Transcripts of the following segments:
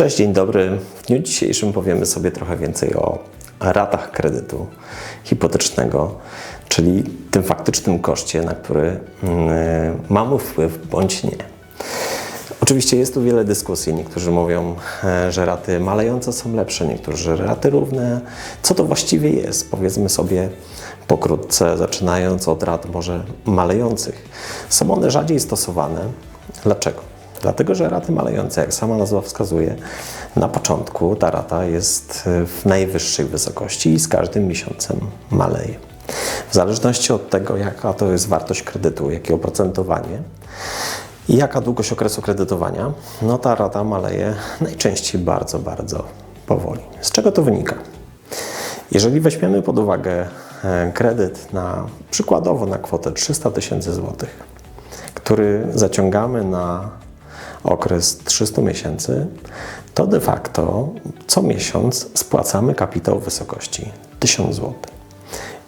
Cześć, dzień dobry. W dniu dzisiejszym powiemy sobie trochę więcej o ratach kredytu hipotecznego, czyli tym faktycznym koszcie, na który mm, mamy wpływ bądź nie. Oczywiście jest tu wiele dyskusji. Niektórzy mówią, e, że raty malejące są lepsze, niektórzy, że raty równe. Co to właściwie jest? Powiedzmy sobie pokrótce, zaczynając od rat może malejących. Są one rzadziej stosowane. Dlaczego? Dlatego, że raty malejące, jak sama nazwa wskazuje, na początku ta rata jest w najwyższej wysokości i z każdym miesiącem maleje. W zależności od tego, jaka to jest wartość kredytu, jakie oprocentowanie i jaka długość okresu kredytowania, no ta rata maleje najczęściej bardzo, bardzo powoli. Z czego to wynika? Jeżeli weźmiemy pod uwagę e, kredyt na przykładowo na kwotę 300 tysięcy złotych, który zaciągamy na okres 300 miesięcy, to de facto co miesiąc spłacamy kapitał w wysokości 1000 zł.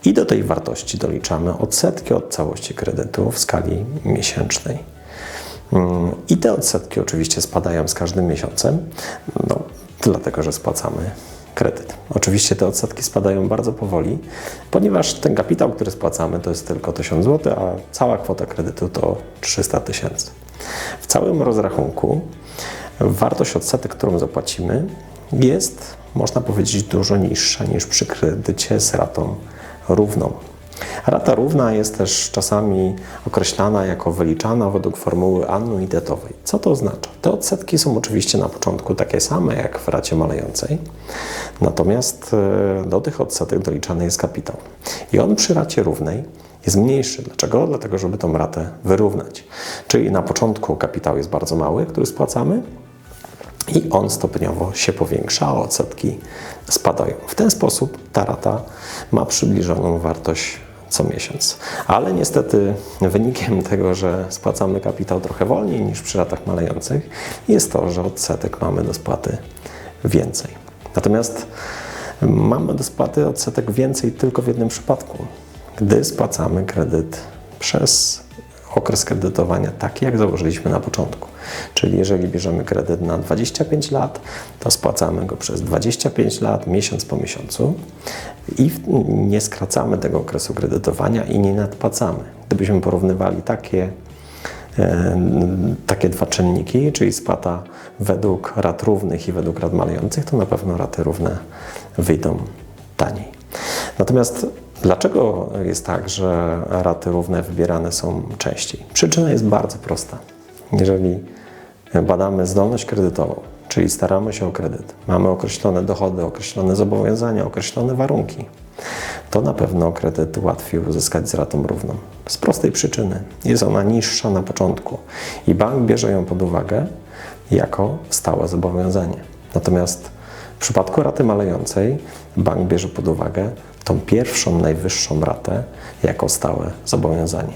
I do tej wartości doliczamy odsetki od całości kredytu w skali miesięcznej. Mm, I te odsetki oczywiście spadają z każdym miesiącem, no, dlatego że spłacamy kredyt. Oczywiście te odsetki spadają bardzo powoli, ponieważ ten kapitał, który spłacamy, to jest tylko 1000 zł, a cała kwota kredytu to 300 tysięcy. W całym rozrachunku wartość odsetek, którą zapłacimy, jest, można powiedzieć, dużo niższa niż przy kredycie z ratą równą. Rata równa jest też czasami określana jako wyliczana według formuły anuitetowej. Co to oznacza? Te odsetki są oczywiście na początku takie same jak w racie malejącej, natomiast e, do tych odsetek doliczany jest kapitał. I on przy racie równej jest mniejszy. Dlaczego? Dlatego, żeby tą ratę wyrównać. Czyli na początku kapitał jest bardzo mały, który spłacamy, i on stopniowo się powiększa, a odsetki spadają. W ten sposób ta rata ma przybliżoną wartość co miesiąc. Ale niestety wynikiem tego, że spłacamy kapitał trochę wolniej niż przy ratach malejących, jest to, że odsetek mamy do spłaty więcej. Natomiast mamy do spłaty odsetek więcej tylko w jednym przypadku, gdy spłacamy kredyt przez okres kredytowania taki, jak założyliśmy na początku. Czyli jeżeli bierzemy kredyt na 25 lat, to spłacamy go przez 25 lat, miesiąc po miesiącu i nie skracamy tego okresu kredytowania i nie nadpłacamy. Gdybyśmy porównywali takie, e, takie dwa czynniki, czyli spłata według rat równych i według rat malejących, to na pewno raty równe wyjdą taniej. Natomiast Dlaczego jest tak, że raty równe wybierane są częściej? Przyczyna jest bardzo prosta. Jeżeli badamy zdolność kredytową, czyli staramy się o kredyt, mamy określone dochody, określone zobowiązania, określone warunki, to na pewno kredyt łatwiej uzyskać z ratą równą. Z prostej przyczyny jest ona niższa na początku i bank bierze ją pod uwagę jako stałe zobowiązanie. Natomiast w przypadku raty malejącej bank bierze pod uwagę tą pierwszą, najwyższą ratę jako stałe zobowiązanie.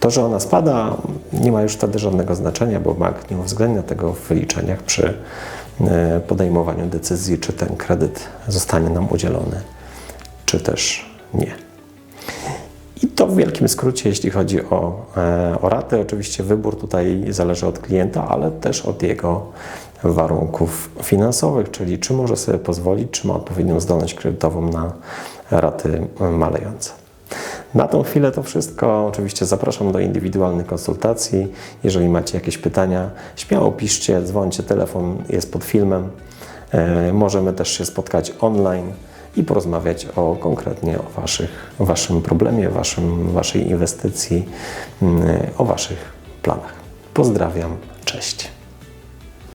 To, że ona spada, nie ma już wtedy żadnego znaczenia, bo bank nie uwzględnia tego w wyliczeniach przy e, podejmowaniu decyzji, czy ten kredyt zostanie nam udzielony, czy też nie. I to w wielkim skrócie, jeśli chodzi o, e, o ratę. Oczywiście wybór tutaj zależy od klienta, ale też od jego warunków finansowych, czyli czy może sobie pozwolić, czy ma odpowiednią zdolność kredytową na raty malejące. Na tą chwilę to wszystko. Oczywiście zapraszam do indywidualnych konsultacji. Jeżeli macie jakieś pytania, śmiało piszcie, dzwońcie, telefon jest pod filmem. E, możemy też się spotkać online i porozmawiać o konkretnie o waszych, waszym problemie, waszym, waszej inwestycji, mm, o waszych planach. Pozdrawiam, cześć.